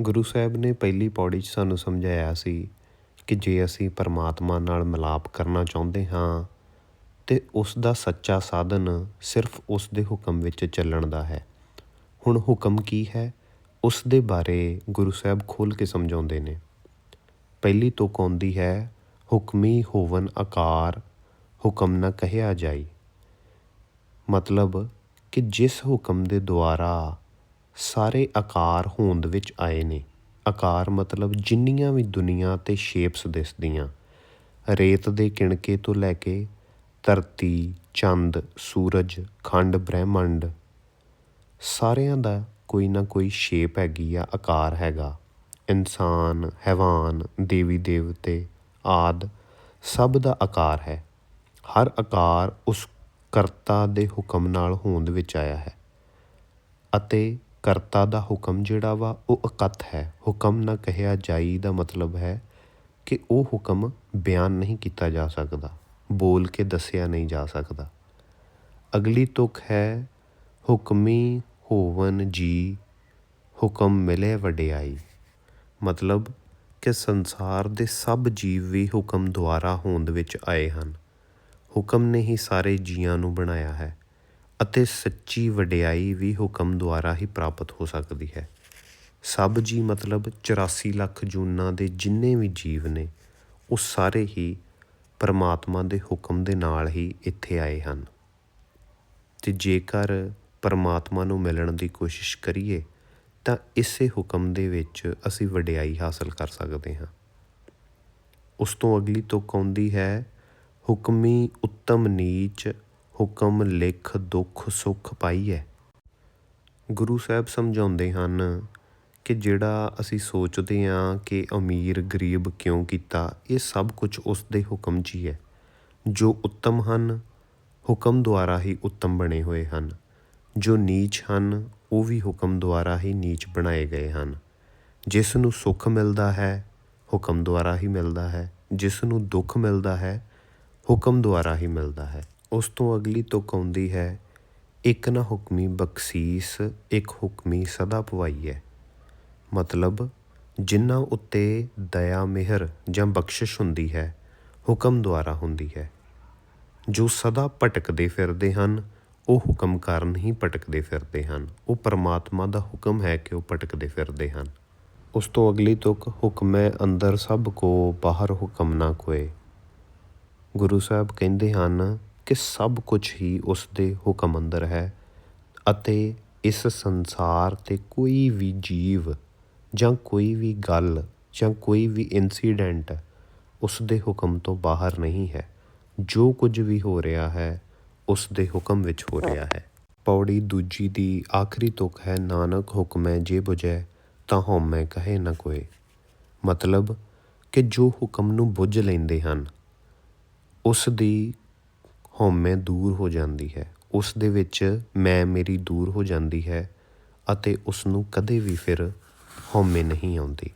ਗੁਰੂ ਸਾਹਿਬ ਨੇ ਪਹਿਲੀ ਪੌੜੀ 'ਚ ਸਾਨੂੰ ਸਮਝਾਇਆ ਸੀ ਕਿ ਜੇ ਅਸੀਂ ਪਰਮਾਤਮਾ ਨਾਲ ਮਿਲਾਪ ਕਰਨਾ ਚਾਹੁੰਦੇ ਹਾਂ, ਤੇ ਉਸ ਦਾ ਸੱਚਾ ਸਾਧਨ ਸਿਰਫ ਉਸ ਦੇ ਹੁਕਮ ਵਿੱਚ ਚੱਲਣ ਦਾ ਹੈ। ਹੁਣ ਹੁਕਮ ਕੀ ਹੈ? ਉਸ ਦੇ ਬਾਰੇ ਗੁਰੂ ਸਾਹਿਬ ਖੋਲ ਕੇ ਸਮਝਾਉਂਦੇ ਨੇ। ਪਹਿਲੀ ਤੁਕ ਆਉਂਦੀ ਹੈ, ਹੁਕਮੀ ਹੋਵਨ ਆਕਾਰ, ਹੁਕਮ ਨਾ ਕਹਿਆ ਜਾਈ। ਮਤਲਬ ਕਿ ਜਿਸ ਹੁਕਮ ਦੇ ਦੁਆਰਾ ਸਾਰੇ ਆਕਾਰ ਹੋਂਦ ਵਿੱਚ ਆਏ ਨੇ। ਆਕਾਰ ਮਤਲਬ ਜਿੰਨੀਆਂ ਵੀ ਦੁਨੀਆ ਤੇ ਸ਼ੇਪਸ ਦਿਸਦੀਆਂ। ਰੇਤ ਦੇ ਕਿਣਕੇ ਤੋਂ ਲੈ ਕੇ ਧਰਤੀ, ਚੰਦ, ਸੂਰਜ, ਖੰਡ, ਬ੍ਰਹਿਮੰਡ, ਸਾਰਿਆਂ ਦਾ ਕੋਈ ਨਾ ਕੋਈ ਸ਼ੇਪ ਹੈਗੀ ਆ, ਆਕਾਰ ਹੈਗਾ। ਇਨਸਾਨ, ਹੈਵਾਨ, ਦੇਵੀ ਦੇਵਤੇ, ਆਦ ਸਭ ਦਾ ਆਕਾਰ ਹੈ। ਹਰ ਆਕਾਰ ਉਸ ਕਰਤਾ ਦੇ ਹੁਕਮ ਨਾਲ ਹੋਂਦ ਵਿੱਚ ਆਇਆ ਹੈ। ਅਤੇ ਕਰਤਾ ਦਾ ਹੁਕਮ ਜਿਹੜਾ ਵਾ, ਉਹ ਇਕੱਤ ਹੈ। ਹੁਕਮ ਨਾ ਕਹਿਆ ਜਾਈ ਦਾ ਮਤਲਬ ਹੈ ਕਿ ਉਹ ਹੁਕਮ ਬਿਆਨ ਨਹੀਂ ਕੀਤਾ ਜਾ ਸਕਦਾ, ਬੋਲ ਕੇ ਦੱਸਿਆ ਨਹੀਂ ਜਾ ਸਕਦਾ। ਅਗਲੀ ਤੁਕ ਹੈ, ਹੁਕਮੀ ਹੋਵਨ ਜੀ, ਹੁਕਮ ਮਿਲੇ ਵਡਿਆਈ। ਮਤਲਬ ਕਿ ਸੰਸਾਰ ਦੇ ਸਭ ਜੀਵ ਵੀ ਹੁਕਮ ਦੁਆਰਾ ਹੋਂਦ ਵਿੱਚ ਆਏ ਹਨ। ਹੁਕਮ ਨੇ ਹੀ ਸਾਰੇ ਜੀਆਂ ਨੂੰ ਬਣਾਇਆ ਹੈ। ਅਤੇ ਸੱਚੀ ਵਡਿਆਈ ਵੀ ਹੁਕਮ ਦੁਆਰਾ ਹੀ ਪ੍ਰਾਪਤ ਹੋ ਸਕਦੀ ਹੈ। ਸਭ ਜੀ ਮਤਲਬ 84 ਲੱਖ ਜੂਨਾਂ ਦੇ ਜਿੰਨੇ ਵੀ ਜੀਵ ਨੇ, ਉਹ ਸਾਰੇ ਹੀ ਪਰਮਾਤਮਾ ਦੇ ਹੁਕਮ ਦੇ ਨਾਲ ਹੀ ਇੱਥੇ ਆਏ ਹਨ। ਤੇ ਜੇਕਰ ਪਰਮਾਤਮਾ ਨੂੰ ਮਿਲਣ ਦੀ ਕੋਸ਼ਿਸ਼ ਕਰੀਏ, ਤਾਂ ਇਸੇ ਹੁਕਮ ਦੇ ਵਿੱਚ ਅਸੀਂ ਵਡਿਆਈ ਹਾਸਲ ਕਰ ਸਕਦੇ ਹਾਂ। ਉਸ ਤੋਂ ਅਗਲੀ ਤੁਕ ਆਉਂਦੀ ਹੈ, ਹੁਕਮੀ ਉੱਤਮ ਨੀਚ ਹੁਕਮ, ਲਿਖ, ਦੁੱਖ, ਸੁੱਖ ਪਾਈਐ ਗੁਰੂ ਸਾਹਿਬ ਸਮਝਾਉਂਦੇ ਹਨ ਕਿ ਜਿਹੜਾ ਅਸੀਂ ਸੋਚਦੇ ਹਾਂ ਕਿ ਅਮੀਰ, ਗਰੀਬ ਕਿਉਂ ਕੀਤਾ, ਇਹ ਸਭ ਕੁਝ ਉਸ ਦੇ ਹੁਕਮ 'ਚ ਹੀ ਹੈ। ਜੋ ਉੱਤਮ ਹਨ, ਹੁਕਮ ਦੁਆਰਾ ਹੀ ਉੱਤਮ ਬਣੇ ਹੋਏ ਹਨ। ਜੋ ਨੀਚ ਹਨ, ਉਹ ਵੀ ਹੁਕਮ ਦੁਆਰਾ ਹੀ ਨੀਚ ਬਣਾਏ ਗਏ ਹਨ। ਜਿਸ ਨੂੰ ਸੁੱਖ ਮਿਲਦਾ ਹੈ, ਹੁਕਮ ਦੁਆਰਾ ਹੀ ਮਿਲਦਾ ਹੈ। ਜਿਸ ਨੂੰ ਦੁੱਖ ਮਿਲਦਾ ਹੈ, ਹੁਕਮ ਦੁਆਰਾ ਹੀ ਮਿਲਦਾ ਹੈ। ਉਸ ਤੋਂ ਅਗਲੀ ਤੁਕ ਆਉਂਦੀ ਹੈ, ਇੱਕ ਨਾ ਹੁਕਮੀ ਬਖਸ਼ੀਸ, ਇੱਕ ਹੁਕਮੀ ਸਦਾ ਪਵਾਈ ਹੈ। ਮਤਲਬ ਜਿਨ੍ਹਾਂ ਉੱਤੇ ਦਇਆ ਮਿਹਰ ਜਾਂ ਬਖਸ਼ਿਸ਼ ਹੁੰਦੀ ਹੈ, ਹੁਕਮ ਦੁਆਰਾ ਹੁੰਦੀ ਹੈ। ਜੋ ਸਦਾ ਭਟਕਦੇ ਫਿਰਦੇ ਹਨ, ਉਹ ਹੁਕਮ ਕਾਰਨ ਹੀ ਭਟਕਦੇ ਫਿਰਦੇ ਹਨ। ਉਹ ਪਰਮਾਤਮਾ ਦਾ ਹੁਕਮ ਹੈ ਕਿ ਉਹ ਭਟਕਦੇ ਫਿਰਦੇ ਹਨ। ਉਸ ਤੋਂ ਅਗਲੀ ਤੁਕ, ਹੁਕਮੈ ਅੰਦਰ ਸਭ ਕੋ, ਬਾਹਰ ਹੁਕਮ ਨਾ ਕੋਏ ਗੁਰੂ ਸਾਹਿਬ ਕਹਿੰਦੇ ਹਨ ਕਿ ਸਭ ਕੁਝ ਹੀ ਉਸ ਦੇ ਹੁਕਮ ਅੰਦਰ ਹੈ ਅਤੇ ਇਸ ਸੰਸਾਰ ਤੇ ਕੋਈ ਵੀ ਜੀਵ ਜਾਂ ਕੋਈ ਵੀ ਗੱਲ ਜਾਂ ਕੋਈ ਵੀ ਇਨਸੀਡੈਂਟ ਉਸ ਦੇ ਹੁਕਮ ਤੋਂ ਬਾਹਰ ਨਹੀਂ ਹੈ। ਜੋ ਕੁਝ ਵੀ ਹੋ ਰਿਹਾ ਹੈ ਉਸ ਦੇ ਹੁਕਮ ਵਿੱਚ ਹੋ ਰਿਹਾ ਹੈ। ਪੌੜੀ ਦੂਜੀ ਦੀ ਆਖਰੀ ਤੁਕ ਹੈ, ਨਾਨਕ ਹੁਕਮੈ ਜੇ ਬੁਝੈ ਤਾਂ ਹਉਮੈ ਕਹੇ ਨਾ ਕੋਏ। ਮਤਲਬ ਕਿ ਜੋ ਹੁਕਮ ਨੂੰ ਬੁੱਝ ਲੈਂਦੇ ਹਨ ਉਸ ਦੀ ਹਉਮੈ ਦੂਰ ਹੋ ਜਾਂਦੀ ਹੈ। ਉਸ ਦੇ ਵਿੱਚ ਮੈਂ ਮੇਰੀ ਦੂਰ ਹੋ ਜਾਂਦੀ ਹੈ ਅਤੇ ਉਸ ਨੂੰ ਕਦੇ ਵੀ ਫਿਰ ਹਉਮੈ ਨਹੀਂ ਆਉਂਦੀ।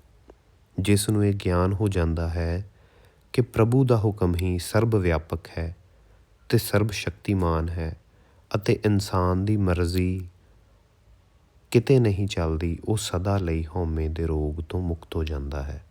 ਜਿਸ ਨੂੰ ਇਹ ਗਿਆਨ ਹੋ ਜਾਂਦਾ ਹੈ ਕਿ ਪ੍ਰਭੂ ਦਾ ਹੁਕਮ ਹੀ ਸਰਬ ਵਿਆਪਕ ਹੈ ਤੇ ਸਰਬ ਸ਼ਕਤੀਮਾਨ ਹੈ ਅਤੇ ਇਨਸਾਨ ਦੀ ਮਰਜ਼ੀ ਕਿਤੇ ਨਹੀਂ ਚੱਲਦੀ, ਉਹ ਸਦਾ ਲਈ ਹਉਮੈ ਦੇ ਰੋਗ ਤੋਂ ਮੁਕਤ ਹੋ ਜਾਂਦਾ ਹੈ।